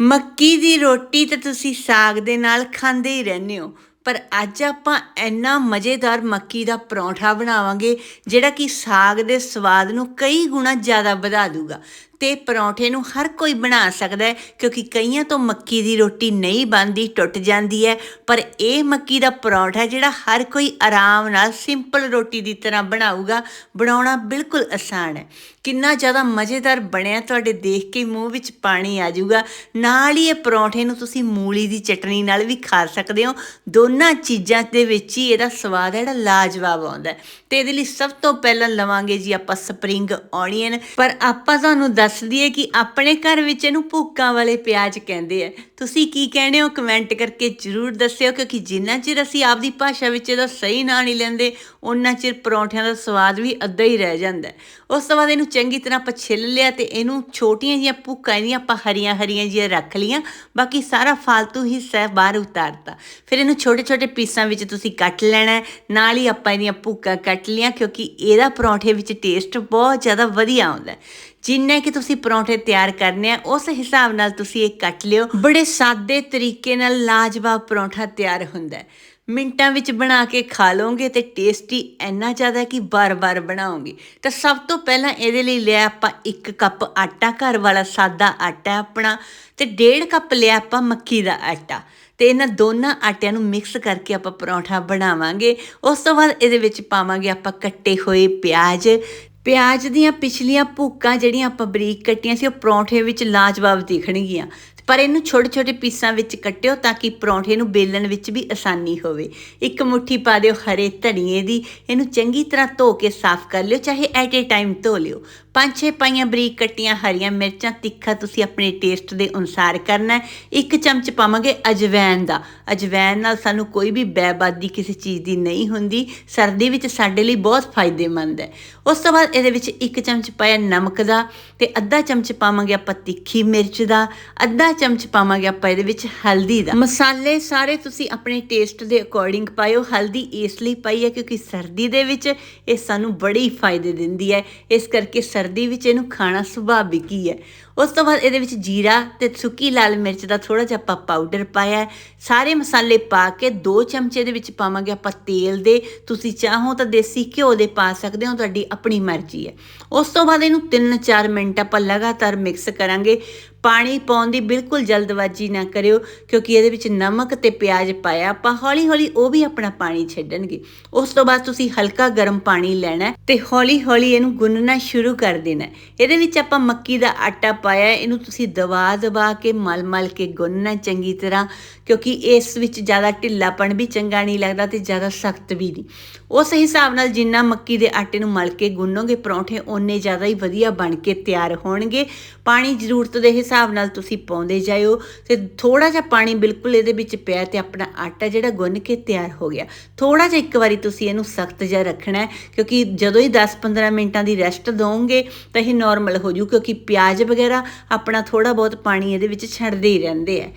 ਮੱਕੀ ਦੀ ਰੋਟੀ ਤਾਂ ਤੁਸੀਂ ਸਾਗ ਦੇ ਨਾਲ ਖਾਂਦੇ ਹੀ ਰਹਿੰਦੇ ਹੋ। ਪਰ ਅੱਜ ਆਪਾਂ ਇੰਨਾ ਮਜ਼ੇਦਾਰ ਮੱਕੀ ਦਾ ਪਰੌਂਠਾ ਬਣਾਵਾਂਗੇ, ਜਿਹੜਾ ਕਿ ਸਾਗ ਦੇ ਸਵਾਦ ਨੂੰ ਕਈ ਗੁਣਾ ਜ਼ਿਆਦਾ ਵਧਾ ਦੂਗਾ। ਤੇ ਪਰੌਂਠੇ ਨੂੰ ਹਰ ਕੋਈ ਬਣਾ ਸਕਦਾ ਹੈ, ਕਿਉਂਕਿ ਕਈਆਂ ਤੋਂ ਮੱਕੀ ਦੀ ਰੋਟੀ ਨਹੀਂ ਬਣਦੀ, ਟੁੱਟ ਜਾਂਦੀ ਹੈ। ਪਰ ਇਹ ਮੱਕੀ ਦਾ ਪਰੌਂਠਾ ਜਿਹੜਾ ਹਰ ਕੋਈ ਆਰਾਮ ਨਾਲ ਸਿੰਪਲ ਰੋਟੀ ਦੀ ਤਰ੍ਹਾਂ ਬਣਾਊਗਾ, ਬਣਾਉਣਾ ਬਿਲਕੁਲ ਆਸਾਨ ਹੈ। ਕਿੰਨਾ ਜ਼ਿਆਦਾ ਮਜ਼ੇਦਾਰ ਬਣਿਆ ਤੁਹਾਡੇ ਦੇਖ ਕੇ ਮੂੰਹ ਵਿੱਚ ਪਾਣੀ ਆ ਜਾਊਗਾ। ਨਾਲ ਹੀ ਇਹ ਪਰੌਂਠੇ ਨੂੰ ਤੁਸੀਂ ਮੂਲੀ ਦੀ ਚਟਨੀ ਨਾਲ ਵੀ ਖਾ ਸਕਦੇ ਹੋ। ਦੋਨੋਂ ਚੀਜ਼ਾਂ ਦੇ ਵਿੱਚ ਹੀ ਇਹਦਾ ਸਵਾਦ ਹੈ, ਜਿਹੜਾ ਲਾਜਵਾਬ ਆਉਂਦਾ ਤੇ ਇਹਦੇ ਲਈ ਸਭ ਤੋਂ ਪਹਿਲਾਂ ਲਵਾਂਗੇ ਜੀ ਆਪਾਂ ਸਪਰਿੰਗ ਔਨੀਅਨ ਪਰ ਆਪਾਂ ਤੁਹਾਨੂੰ ਦੱਸ ਦਈਏ ਕਿ ਆਪਣੇ ਘਰ ਵਿੱਚ ਇਹਨੂੰ ਭੁੱਕਾਂ ਵਾਲੇ ਪਿਆਜ਼ ਕਹਿੰਦੇ ਆ। ਤੁਸੀਂ ਕੀ ਕਹਿੰਦੇ ਹੋ? ਕਮੈਂਟ ਕਰਕੇ ਜਰੂਰ ਦੱਸਿਓ, ਕਿਉਂਕਿ ਜਿੰਨਾ ਚਿਰ ਅਸੀਂ ਆਪਦੀ ਭਾਸ਼ਾ ਵਿੱਚ ਇਹਦਾ ਸਹੀ ਨਾਂ ਨਹੀਂ ਲੈਂਦੇ ਉਹਨਾਂ ਚਿਰ ਪਰੌਂਠਿਆਂ ਦਾ ਸਵਾਦ ਵੀ ਅੱਧਾ ਹੀ ਰਹਿ ਜਾਂਦਾ ਉਸ ਤੋਂ ਬਾਅਦ ਇਹਨੂੰ ਚੰਗੀ ਤਰ੍ਹਾਂ ਆਪਾਂ ਛਿੱਲ ਲਿਆ ਤੇ ਇਹਨੂੰ ਛੋਟੀਆਂ ਜੀਆਂ ਭੁੱਕਾਂ ਇਹਦੀਆਂ ਆਪਾਂ ਹਰੀਆਂ ਹਰੀਆਂ ਜੀਆਂ ਰੱਖ ਲੀਆਂ ਬਾਕੀ ਸਾਰਾ ਫालतू ਹਿੱਸਾ ਬਾਹਰ ਉਤਾਰਤਾ। ਫਿਰ ਇਹਨੂੰ ਛੋਟੇ ਛੋਟੇ ਛੋਟੇ ਪੀਸਾਂ ਵਿੱਚ ਤੁਸੀਂ ਕੱਟ ਲੈਣਾ ਨਾਲ ਹੀ ਆਪਾਂ ਇਹਦੀਆਂ ਭੁੱਕਾਂ ਕੱਟ ਲੀਆਂ ਕਿਉਂਕਿ ਇਹਦਾ ਪਰੌਂਠੇ ਵਿੱਚ ਟੇਸਟ ਬਹੁਤ ਜ਼ਿਆਦਾ ਵਧੀਆ ਆਉਂਦਾ ਹੈ। ਜਿੰਨੇ ਕਿ ਤੁਸੀਂ ਪਰੌਂਠੇ ਤਿਆਰ ਕਰਨੇ ਆ, ਉਸ ਹਿਸਾਬ ਨਾਲ ਤੁਸੀਂ ਇਹ ਕੱਟ ਲਿਓ। ਬੜੇ ਸਾਦੇ ਤਰੀਕੇ ਨਾਲ ਲਾਜਵਾਬ ਪਰੌਂਠਾ ਤਿਆਰ ਹੁੰਦਾ ਹੈ। ਮਿੰਟਾਂ ਵਿੱਚ ਬਣਾ ਕੇ ਖਾ ਲਓਗੇ ਤੇ ਟੇਸਟੀ ਇੰਨਾ ਜ਼ਿਆਦਾ ਕਿ ਬਾਰ-ਬਾਰ ਬਣਾਓਗੇ। ਤਾਂ ਸਭ ਤੋਂ ਪਹਿਲਾਂ ਇਹਦੇ ਲਈ ਲਿਆ ਆਪਾਂ 1 ਕੱਪ ਆਟਾ, ਘਰ ਵਾਲਾ ਸਾਦਾ ਆਟਾ ਆਪਣਾ ਤੇ 1.5 ਕੱਪ ਲਿਆ ਆਪਾਂ ਮੱਕੀ ਦਾ ਆਟਾ। ਤੇ ਇਹਨਾਂ ਦੋਨਾਂ ਆਟਿਆਂ ਨੂੰ ਮਿਕਸ ਕਰਕੇ ਆਪਾਂ ਪਰੌਂਠਾ ਬਣਾਵਾਂਗੇ। ਉਸ ਤੋਂ ਬਾਅਦ ਇਹਦੇ ਵਿੱਚ ਪਾਵਾਂਗੇ ਆਪਾਂ ਕੱਟੇ ਹੋਏ ਪਿਆਜ਼ ਪਿਆਜ਼ ਦੀਆਂ ਪਿਛਲੀਆਂ ਭੂਕਾਂ ਜਿਹੜੀਆਂ ਆਪਾਂ ਬਰੀਕ ਕੱਟੀਆਂ ਸੀ, ਉਹ ਪਰੌਂਠੇ ਵਿੱਚ ਲਾਜਵਾਬ ਦਿਖਣਗੀਆਂ। ਪਰ ਇਹਨੂੰ ਛੋਟੇ ਛੋਟੇ ਪੀਸਾਂ ਵਿੱਚ ਕੱਟਿਓ ਤਾਂ ਕਿ ਪਰੌਂਠੇ ਨੂੰ ਬੇਲਣ ਵਿੱਚ ਵੀ ਆਸਾਨੀ ਹੋਵੇ। ਇੱਕ ਮੁੱਠੀ ਪਾ ਦਿਓ ਹਰੇ ਧਨੀਏ ਦੀ, ਇਹਨੂੰ ਚੰਗੀ ਤਰ੍ਹਾਂ ਧੋ ਕੇ ਸਾਫ਼ ਕਰ ਲਿਓ, ਚਾਹੇ ਐਟ ਏ ਟਾਈਮ ਧੋ ਲਿਓ। ਪੰਜ ਛੇ ਪਾਈਆਂ ਬਰੀਕ ਕੱਟੀਆਂ ਹਰੀਆਂ ਮਿਰਚਾਂ ਤਿੱਖਾ ਤੁਸੀਂ ਆਪਣੇ ਟੇਸਟ ਦੇ ਅਨੁਸਾਰ ਕਰਨਾ ਹੈ। ਇੱਕ ਚਮਚ ਪਾਵਾਂਗੇ ਅਜਵੈਨ ਦਾ। ਅਜਵੈਨ ਨਾਲ ਸਾਨੂੰ ਕੋਈ ਵੀ ਬੈਬਾਦੀ ਕਿਸੇ ਚੀਜ਼ ਦੀ ਨਹੀਂ ਹੁੰਦੀ। ਸਰਦੀ ਵਿੱਚ ਸਾਡੇ ਲਈ ਬਹੁਤ ਫਾਇਦੇਮੰਦ ਹੈ। ਉਸ ਤੋਂ ਬਾਅਦ ਇਹਦੇ ਵਿੱਚ ਇੱਕ ਚਮਚ ਪਾਇਆ ਨਮਕ ਦਾ ਤੇ ਅੱਧਾ ਚਮਚ ਪਾਵਾਂਗੇ ਆਪਾਂ ਤਿੱਖੀ ਮਿਰਚ ਦਾ। ਅੱਧਾ ਚਮਚ ਪਾਵਾਂਗੇ ਆਪਾਂ ਇਹਦੇ ਵਿੱਚ ਹਲਦੀ ਦਾ। ਮਸਾਲੇ ਸਾਰੇ ਤੁਸੀਂ ਆਪਣੇ ਟੇਸਟ ਦੇ ਅਕੋਰਡਿੰਗ ਪਾਇਓ। ਹਲਦੀ ਇਸ ਲਈ ਪਾਈ ਹੈ ਕਿਉਂਕਿ ਸਰਦੀ ਦੇ ਵਿੱਚ ਇਹ ਸਾਨੂੰ ਬੜੀ ਫਾਇਦੇ ਦਿੰਦੀ ਹੈ। ਇਸ ਕਰਕੇ ਸਰਦੀ ਵਿੱਚ ਇਹਨੂੰ ਖਾਣਾ ਸੁਭਾਵਿਕ ਹੀ ਹੈ। ਉਸ ਤੋਂ ਬਾਅਦ ਇਹਦੇ ਵਿੱਚ ਜੀਰਾ ਤੇ ਸੁੱਕੀ ਲਾਲ ਮਿਰਚ ਦਾ ਥੋੜਾ ਜਿਹਾ ਆਪਾਂ ਪਾਊਡਰ ਪਾਇਆ ਸਾਰੇ ਮਸਾਲੇ ਪਾ ਕੇ 2 ਚਮਚੇ ਦੇ ਵਿੱਚ ਪਾਵਾਂਗੇ ਆਪਾਂ ਤੇਲ ਦੇ। ਤੁਸੀਂ ਚਾਹੋ ਤਾਂ ਦੇਸੀ ਘਿਓ ਦੇ ਪਾ ਸਕਦੇ ਹੋ, ਤੁਹਾਡੀ ਆਪਣੀ ਮਰਜ਼ੀ ਹੈ। ਉਸ ਤੋਂ ਬਾਅਦ ਇਹਨੂੰ 3-4 ਮਿੰਟ ਆਪਾਂ ਲਗਾਤਾਰ ਮਿਕਸ ਕਰਾਂਗੇ। ਪਾਣੀ ਪਾਉਣ ਦੀ ਬਿਲਕੁਲ ਜਲਦਬਾਜ਼ੀ ਨਾ ਕਰਿਓ, ਕਿਉਂਕਿ ਇਹਦੇ ਵਿੱਚ ਨਮਕ ਤੇ ਪਿਆਜ਼ ਪਾਇਆ, ਆਪਾਂ ਹੌਲੀ ਹੌਲੀ ਉਹ ਵੀ ਆਪਣਾ ਪਾਣੀ ਛੱਡਣਗੇ। ਉਸ ਤੋਂ ਬਾਅਦ ਤੁਸੀਂ ਹਲਕਾ ਗਰਮ ਪਾਣੀ ਲੈਣਾ ਹੈ ਤੇ ਹੌਲੀ ਹੌਲੀ ਇਹਨੂੰ ਗੁੰਨਣਾ ਸ਼ੁਰੂ ਕਰ ਦੇਣਾ ਇਹਦੇ ਵਿੱਚ ਆਪਾਂ ਮੱਕੀ ਦਾ ਆਟਾ ਪਾਇਆ, ਇਹਨੂੰ ਤੁਸੀਂ ਦਬਾ ਦਬਾ ਕੇ ਮਲ ਮਲ ਕੇ ਗੁੰਨਣਾ ਚੰਗੀ ਤਰ੍ਹਾਂ। ਕਿਉਂਕਿ ਇਸ ਵਿੱਚ ਜ਼ਿਆਦਾ ਢਿੱਲਾਪਣ ਵੀ ਚੰਗਾ ਨਹੀਂ ਲੱਗਦਾ ਤੇ ਜ਼ਿਆਦਾ ਸਖਤ ਵੀ ਨਹੀਂ। ਉਸ ਹਿਸਾਬ ਨਾਲ ਜਿੰਨਾ ਮੱਕੀ ਦੇ ਆਟੇ ਨੂੰ ਮਲ ਕੇ ਗੁੰਨੋਗੇ, ਪਰੌਂਠੇ ਓਨੇ ਜ਼ਿਆਦਾ ਹੀ ਵਧੀਆ ਬਣ ਕੇ ਤਿਆਰ ਹੋਣਗੇ। ਪਾਣੀ ਜ਼ਰੂਰਤ ਦੇ ਹਿਸਾਬ ਨਾਲ ਤੁਸੀਂ ਪਾਉਂਦੇ ਜਾਇਓ ਤੇ ਥੋੜਾ ਜਿਹਾ ਪਾਣੀ ਬਿਲਕੁਲ ਇਹਦੇ ਵਿੱਚ ਪਿਆ ਤੇ ਆਪਣਾ ਆਟਾ ਜਿਹੜਾ ਗੁੰਨ ਕੇ ਤਿਆਰ ਹੋ ਗਿਆ। ਥੋੜਾ ਜਿਹਾ ਇੱਕ ਵਾਰੀ ਤੁਸੀਂ ਇਹਨੂੰ ਸਖਤ ਜਿਹਾ ਰੱਖਣਾ ਕਿਉਂਕਿ ਜਦੋਂ ਹੀ 10-15 ਮਿੰਟਾਂ ਦੀ ਰੈਸਟ ਦੋਗੇ ਤਾਂ ਇਹ ਨਾਰਮਲ ਹੋ ਜੂ, ਕਿਉਂਕਿ ਪਿਆਜ਼ ਵਗੈਰਾ ਆਪਣਾ ਥੋੜਾ ਬਹੁਤ ਪਾਣੀ ਇਹਦੇ ਵਿੱਚ ਛੱਡਦੇ ਹੀ ਰਹਿੰਦੇ ਆ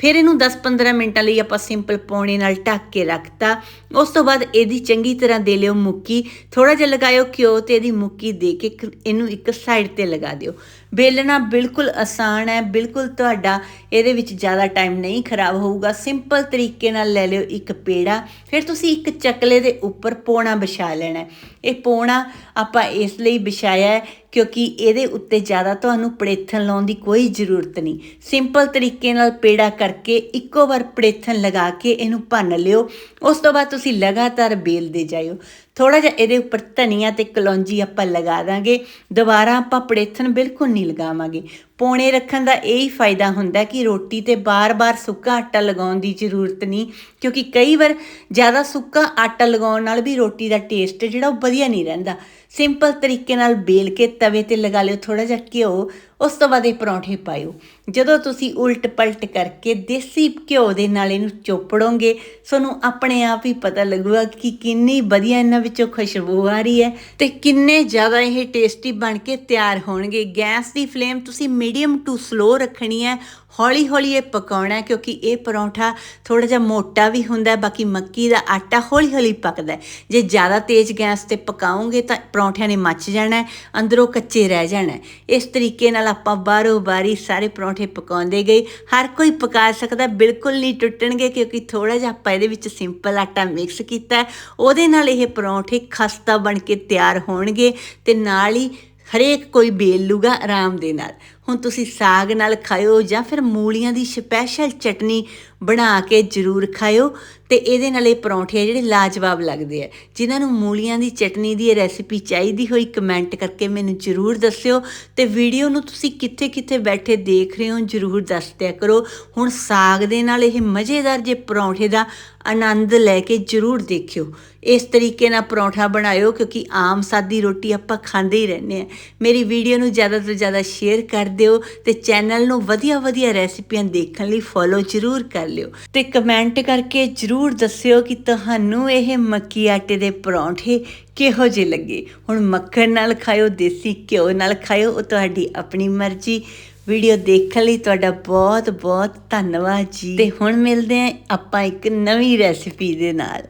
ਫਿਰ ਇਹਨੂੰ 10-15 ਮਿੰਟਾਂ ਲਈ ਆਪਾਂ ਸਿੰਪਲ ਪੌਣੇ ਨਾਲ ਢੱਕ ਕੇ ਰੱਖਤਾ। ਉਸ ਤੋਂ ਬਾਅਦ ਇਹਦੀ ਚੰਗੀ ਤਰ੍ਹਾਂ ਦੇ ਲਿਓ ਮੁੱਕੀ। ਥੋੜਾ ਜਿਹਾ ਲਗਾਇਓ ਘਿਓ ਤੇ ਇਹਦੀ ਮੁੱਕੀ ਦੇ ਕੇ ਕ- ਇਹਨੂੰ ਇੱਕ ਸਾਈਡ ਤੇ ਲਗਾ ਦਿਓ। ਬੇਲਣਾ ਬਿਲਕੁਲ ਆਸਾਨ ਹੈ, ਬਿਲਕੁਲ ਤੁਹਾਡਾ ਇਹਦੇ ਵਿੱਚ ਜ਼ਿਆਦਾ ਟਾਈਮ ਨਹੀਂ ਖਰਾਬ ਹੋਊਗਾ। ਸਿੰਪਲ ਤਰੀਕੇ ਨਾਲ ਲੈ ਲਿਓ ਇੱਕ ਪੇੜਾ, ਫਿਰ ਤੁਸੀਂ ਇੱਕ ਚਕਲੇ ਦੇ ਉੱਪਰ ਪੋਣਾ ਵਿਛਾ ਲੈਣਾ ਇਹ ਪੋਣਾ ਆਪਾਂ ਇਸ ਲਈ ਵਿਛਾਇਆ ਹੈ ਕਿਉਂਕਿ ਇਹਦੇ ਉੱਤੇ ਜ਼ਿਆਦਾ ਤੁਹਾਨੂੰ ਪੜੇਥਨ ਲਾਉਣ ਦੀ ਕੋਈ ਜ਼ਰੂਰਤ ਨਹੀਂ। ਸਿੰਪਲ ਤਰੀਕੇ ਨਾਲ ਪੇੜਾ ਕਰਕੇ ਇੱਕੋ ਵਾਰ ਪੜੇਥਨ ਲਗਾ ਕੇ ਇਹਨੂੰ ਭੰਨ ਲਿਓ। ਉਸ ਤੋਂ ਬਾਅਦ ਤੁਸੀਂ ਲਗਾਤਾਰ ਬੇਲਦੇ ਜਾਇਓ। ਥੋੜਾ ਜਿਹਾ ਇਹਦੇ ਉੱਪਰ ਧਨੀਆ ਤੇ ਕਲੌਂਜੀ ਆਪਾਂ ਲਗਾ ਦਾਂਗੇ। ਦੁਬਾਰਾ ਆਪਾਂ ਪੜੇਥਨ ਬਿਲਕੁਲ ਨਹੀਂ ਲਗਾਵਾਂਗੇ ਪੌਣੇ ਰੱਖਣ ਦਾ ਇਹ ਹੀ ਫਾਇਦਾ ਹੁੰਦਾ ਕਿ ਰੋਟੀ ਤੇ ਬਾਰ-ਬਾਰ ਸੁੱਕਾ ਆਟਾ ਲਗਾਉਣ ਦੀ ਜ਼ਰੂਰਤ ਨਹੀਂ, ਕਿਉਂਕਿ ਕਈ ਵਾਰ ਜ਼ਿਆਦਾ ਸੁੱਕਾ ਆਟਾ ਲਗਾਉਣ ਨਾਲ ਵੀ ਰੋਟੀ ਦਾ ਟੇਸਟ ਜਿਹੜਾ ਉਹ ਵਧੀਆ ਨਹੀਂ ਰਹਿੰਦਾ। ਸਿੰਪਲ ਤਰੀਕੇ ਨਾਲ ਬੇਲ ਕੇ ਤਵੇ ਤੇ ਲਗਾ ਲਿਓ ਥੋੜਾ ਜਿਹਾ ਘਿਓ, ਉਸ ਤੋਂ ਬਾਅਦ ਇਹ ਪਰੌਂਠੇ ਪਾਇਓ। ਜਦੋਂ ਤੁਸੀਂ ਉਲਟ ਪਲਟ ਕਰਕੇ ਦੇਸੀ ਘਿਓ ਦੇ ਨਾਲ ਇਹਨੂੰ ਚੋਪੜੋਗੇ, ਤੁਹਾਨੂੰ ਆਪਣੇ ਆਪ ਹੀ ਪਤਾ ਲੱਗੂਗਾ ਕਿ ਕਿੰਨੀ ਵਧੀਆ ਇਹਨਾਂ ਵਿੱਚੋਂ ਖੁਸ਼ਬੂ ਆ ਰਹੀ ਹੈ ਤੇ ਕਿੰਨੇ ਜ਼ਿਆਦਾ ਇਹ ਟੇਸਟੀ ਬਣ ਕੇ ਤਿਆਰ ਹੋਣਗੇ। ਗੈਸ ਦੀ ਫਲੇਮ ਤੁਸੀਂ ਮੀਡੀਅਮ ਟੂ ਸਲੋ ਰੱਖਣੀ ਹੈ, ਹੌਲੀ ਹੌਲੀ ਇਹ ਪਕਾਉਣਾ ਕਿਉਂਕਿ ਇਹ ਪਰੌਂਠਾ ਥੋੜਾ ਜਿਹਾ ਮੋਟਾ ਵੀ ਹੁੰਦਾ ਹੈ, ਬਾਕੀ ਮੱਕੀ ਦਾ ਆਟਾ ਹੌਲੀ ਹੌਲੀ ਪੱਕਦਾ ਹੈ। ਜੇ ਜ਼ਿਆਦਾ ਤੇਜ਼ ਗੈਸ ਤੇ ਪਕਾਉਂਗੇ ਤਾਂ ਪਰੌਂਠਿਆਂ ਨੇ ਮੱਚ ਜਾਣਾ ਅੰਦਰੋਂ ਕੱਚੇ ਰਹਿ ਜਾਣਾ ਇਸ ਤਰੀਕੇ ਨਾਲ ਆਪਾਂ ਬਾਰੋ ਬਾਰੀ ਸਾਰੇ ਪਰੌਂਠੇ ਪਕਾਉਂਦੇ ਗਏ। ਹਰ ਕੋਈ ਪਕਾ ਸਕਦਾ, ਬਿਲਕੁਲ ਨਹੀਂ ਟੁੱਟਣਗੇ, ਕਿਉਂਕਿ ਥੋੜਾ ਜਿਹਾ ਆਪਾਂ ਇਹਦੇ ਵਿੱਚ ਸਿੰਪਲ ਆਟਾ ਮਿਕਸ ਕੀਤਾ ਉਹਦੇ ਨਾਲ ਇਹ ਪਰੌਂਠੇ ਖਸਤਾ ਬਣ ਕੇ ਤਿਆਰ ਹੋਣਗੇ ਤੇ ਨਾਲ ਹੀ ਹਰੇਕ ਕੋਈ ਬੇਲ ਲੂਗਾ ਆਰਾਮ ਦੇ ਨਾਲ। ਹੁਣ ਤੁਸੀਂ ਸਾਗ ਨਾਲ ਖਾਇਓ ਜਾਂ ਫਿਰ ਮੂਲੀਆਂ ਦੀ ਸਪੈਸ਼ਲ ਚਟਨੀ ਬਣਾ ਕੇ ਜ਼ਰੂਰ ਖਾਇਓ ਤੇ ਇਹਦੇ ਨਾਲ ਇਹ ਪਰੌਂਠੇ ਆ ਜਿਹੜੇ ਲਾਜਵਾਬ ਲੱਗਦੇ ਆ। ਜਿਨ੍ਹਾਂ ਨੂੰ ਮੂਲੀਆਂ ਦੀ ਚਟਨੀ ਦੀ ਇਹ ਰੈਸਿਪੀ ਚਾਹੀਦੀ ਹੋਈ ਕਮੈਂਟ ਕਰਕੇ ਮੈਨੂੰ ਜ਼ਰੂਰ ਦੱਸਿਓ ਤੇ ਵੀਡੀਓ ਨੂੰ ਤੁਸੀਂ ਕਿੱਥੇ-ਕਿੱਥੇ ਬੈਠੇ ਦੇਖ ਰਹੇ ਹੋ ਜ਼ਰੂਰ ਦੱਸ ਦਿਆ ਕਰੋ। ਹੁਣ ਸਾਗ ਦੇ ਨਾਲ ਇਹ ਮਜ਼ੇਦਾਰ ਜੇ ਪਰੌਂਠੇ ਦਾ ਆਨੰਦ ਲੈ ਕੇ ਜ਼ਰੂਰ ਦੇਖਿਓ। ਇਸ ਤਰੀਕੇ ਨਾਲ ਪਰੌਂਠਾ ਬਣਾਇਓ ਕਿਉਂਕਿ ਆਮ ਸਾਦੀ ਰੋਟੀ ਆਪਾਂ ਖਾਂਦੇ ਹੀ ਰਹਿੰਦੇ ਆ। ਮੇਰੀ ਵੀਡੀਓ ਨੂੰ ਜ਼ਿਆਦਾ ਤੋਂ ਜ਼ਿਆਦਾ ਸ਼ੇਅਰ ਕਰ ਦਿਓ ਤੇ ਚੈਨਲ ਨੂੰ ਵਧੀਆ-ਵਧੀਆ ਰੈਸਿਪੀਆਂ ਦੇਖਣ ਲਈ ਫੋਲੋ ਜ਼ਰੂਰ ਕਰ ਲਿਓ। ਤੇ ਕਮੈਂਟ ਕਰਕੇ ਜ਼ਰੂਰ ਦੱਸਿਓ ਕਿ ਤੁਹਾਨੂੰ ਇਹ ਮੱਕੀ ਆਟੇ ਦੇ ਪਰੌਂਠੇ ਕਿਹੋ ਜਿਹੇ ਲੱਗੇ। ਹੁਣ ਮੱਖਣ ਨਾਲ ਖਾਓ ਦੇਸੀ ਘਿਓ ਨਾਲ ਖਾਓ ਉਹ ਤੁਹਾਡੀ ਆਪਣੀ ਮਰਜ਼ੀ। ਵੀਡੀਓ ਦੇਖਣ ਲਈ ਤੁਹਾਡਾ ਬਹੁਤ ਬਹੁਤ ਧੰਨਵਾਦ ਜੀ। ਤੇ ਹੁਣ ਮਿਲਦੇ ਆਂ ਆਪਾਂ ਇੱਕ ਨਵੀਂ ਰੈਸਿਪੀ ਦੇ ਨਾਲ।